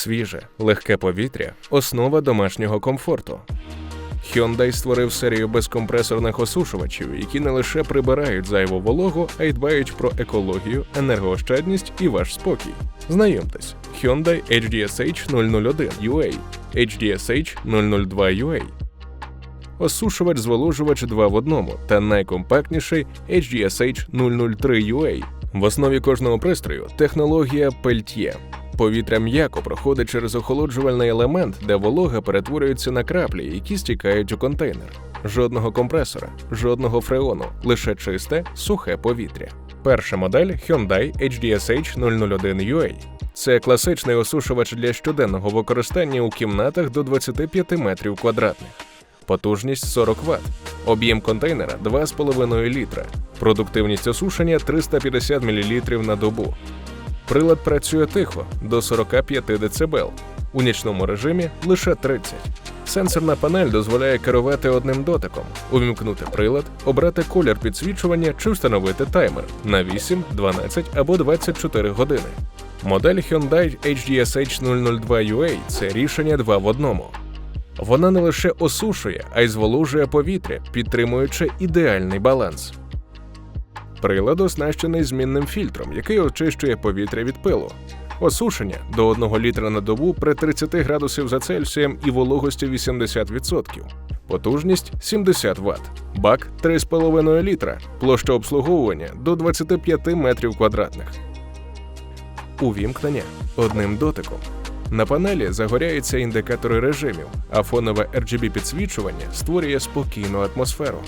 Свіже, легке повітря основа домашнього комфорту. Hyundai створив серію безкомпресорних осушувачів, які не лише прибирають зайву вологу, а й дбають про екологію, енергоощадність і ваш спокій. Знайомтесь, Hyundai HDSH 001 UA, HDSH 002 UA. Осушувач зволожувач 2 в одному та найкомпактніший HDSH 003 UA. В основі кожного пристрою технологія Peltier. Повітря м'яко проходить через охолоджувальний елемент, де волога перетворюється на краплі, які стікають у контейнер. Жодного компресора, жодного фреону, лише чисте, сухе повітря. Перша модель Hyundai HDSH 001 UA. Це класичний осушувач для щоденного використання у кімнатах до 25 метрів квадратних. Потужність 40 Вт, об'єм контейнера 2,5 літра, продуктивність осушення 350 мл на добу. Прилад працює тихо до 45 дБ, у нічному режимі лише 30. Сенсорна панель дозволяє керувати одним дотиком, увімкнути прилад, обрати колір підсвічування чи встановити таймер на 8, 12 або 24 години. Модель Hyundai HDSH 002 UA – це рішення 2 в одному. Вона не лише осушує, а й зволожує повітря, підтримуючи ідеальний баланс. Прилад оснащений змінним фільтром, який очищує повітря від пилу. Осушення до 1 літра на добу при 30 градусів за Цельсієм і вологості 80%. Потужність 70 Вт. Бак 3,5 літра. Площа обслуговування до 25 метрів квадратних. Увімкнення одним дотиком. На панелі загоряються індикатори режимів, а фонове RGB підсвічування створює спокійну атмосферу.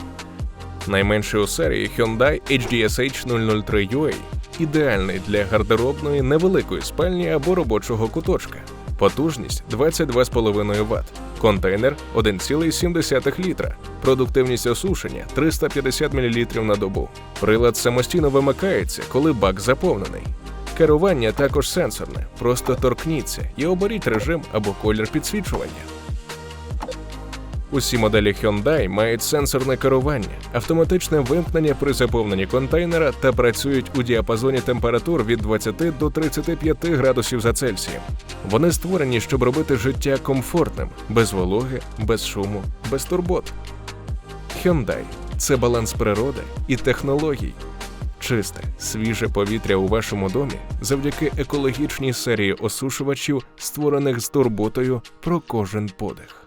Найменший у серії Hyundai HDSH 003 UA ідеальний для гардеробної невеликої спальні або робочого куточка. Потужність 22,5 Вт. Контейнер 1,7 літра. Продуктивність осушення 350 мл на добу. Прилад самостійно вимикається, коли бак заповнений. Керування також сенсорне. Просто торкніться і оберіть режим або колір підсвічування. Усі моделі Hyundai мають сенсорне керування, автоматичне вимкнення при заповненні контейнера та працюють у діапазоні температур від 20 до 35 градусів за Цельсієм. Вони створені, щоб робити життя комфортним, без вологи, без шуму, без турбот. Hyundai – це баланс природи і технологій. Чисте, свіже повітря у вашому домі завдяки екологічній серії осушувачів, створених з турботою про кожен подих.